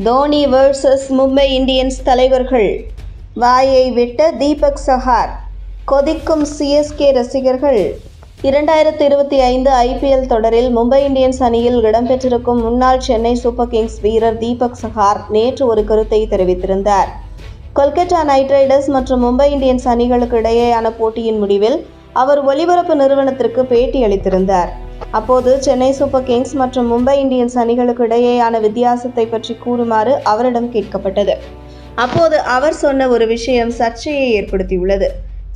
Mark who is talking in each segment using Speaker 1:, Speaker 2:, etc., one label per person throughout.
Speaker 1: Dhoni versus Mumbai Indians தலைவர்கள். வாயை விட்ட தீபக் சஹார் கொதிக்கும் சிஎஸ்கே ரசிகர்கள். இரண்டாயிரத்தி இருபத்தி ஐந்து ஐபிஎல் தொடரில் மும்பை இந்தியன்ஸ் அணியில் இடம்பெற்றிருக்கும் முன்னாள் சென்னை சூப்பர் கிங்ஸ் வீரர் தீபக் சஹார் நேற்று ஒரு கருத்தை தெரிவித்திருந்தார். கொல்கத்தா நைட் ரைடர்ஸ் மற்றும் மும்பை இந்தியன்ஸ் அணிகளுக்கு இடையேயான போட்டியின் முடிவில் அவர் ஒலிபரப்பு நிறுவனத்திற்கு பேட்டி அளித்திருந்தார். அப்போது சென்னை சூப்பர் கிங்ஸ் மற்றும் மும்பை இந்தியன்ஸ் அணிகளுக்கு இடையேயான வித்தியாசத்தை பற்றி கூறுமாறு அவரிடம் கேட்கப்பட்டது. அப்போது அவர் சொன்ன ஒரு விஷயம் சர்ச்சையை ஏற்படுத்தியுள்ளது.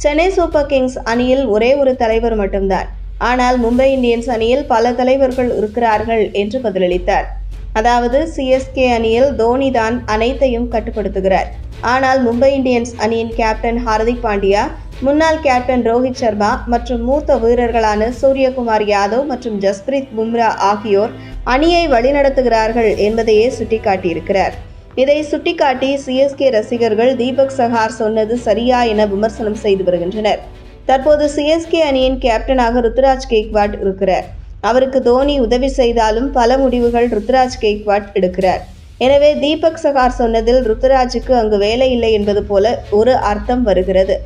Speaker 1: சென்னை சூப்பர் கிங்ஸ் அணியில் ஒரே ஒரு தலைவர் மட்டும்தான். ஆனால் மும்பை இந்தியன்ஸ் அணியில் பல தலைவர்கள் இருக்கிறார்கள் என்று பதிலளித்தார். அதாவது சிஎஸ்கே அணியில் தோனி தான் அனைத்தையும் கட்டுப்படுத்துகிறார். ஆனால் மும்பை இந்தியன்ஸ் அணியின் கேப்டன் ஹார்திக் பாண்டியா முன்னாள் கேப்டன் ரோஹித் சர்மா மற்றும் மூத்த வீரர்களான சூரியகுமார் யாதவ் மற்றும் ஜஸ்பிரீத் பும்ரா ஆகியோர் அணியை வழிநடத்துகிறார்கள் என்பதையே சுட்டிக்காட்டியிருக்கிறார். இதை சுட்டிக்காட்டி சிஎஸ்கே ரசிகர்கள் தீபக் சஹார் சொன்னது சரியா என விமர்சனம் செய்து வருகின்றனர். தற்போது சிஎஸ்கே அணியின் கேப்டனாக ருத்ராஜ் கேக்வாட் இருக்கிறார். அவருக்கு தோனி உதவி செய்தாலும் பல முடிவுகள் ருத்ராஜ் கேக்வாட் எடுக்கிறார். எனவே தீபக் சகார் சொன்னதில் ருத்ராஜுக்கு அங்கு வேலை இல்லை என்பது போல ஒரு அர்த்தம் வருகிறது.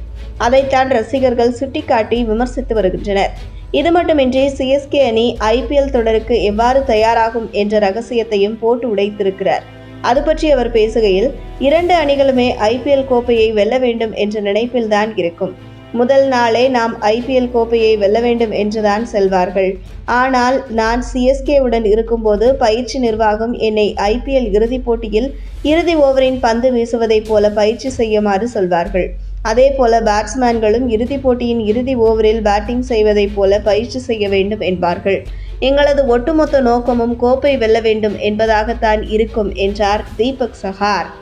Speaker 1: அதைத்தான் ரசிகர்கள் சுட்டிக்காட்டி விமர்சித்து வருகின்றனர். இது மட்டுமின்றி சிஎஸ்கே அணி ஐபிஎல் தொடருக்கு எவ்வாறு தயாராகும் என்ற ரகசியத்தையும் போட்டு உடைத்திருக்கிறார். அது பற்றி அவர் பேசுகையில் இரண்டு அணிகளுமே ஐபிஎல் கோப்பையை வெல்ல வேண்டும் என்ற நினைப்பில்தான் இருக்கும். முதல் நாளே நாம் ஐபிஎல் கோப்பையை வெல்ல வேண்டும் என்றுதான் செல்வார்கள். ஆனால் நான் சிஎஸ்கேவுடன் இருக்கும்போது பயிற்சி நிர்வாகம் என்னை ஐபிஎல் இறுதிப் போட்டியில் இறுதி ஓவரின் பந்து வீசுவதைப் போல பயிற்சி செய்யுமாறு சொல்வார்கள். அதே போல பேட்ஸ்மேன்களும் இறுதிப் போட்டியின் இறுதி ஓவரில் பேட்டிங் செய்வதைப் போல பயிற்சி செய்ய வேண்டும் என்பார்கள். எங்களது ஒட்டுமொத்த நோக்கமும் கோப்பை வெல்ல வேண்டும் என்பதாகத்தான் இருக்கும் என்றார் தீபக் சஹார்.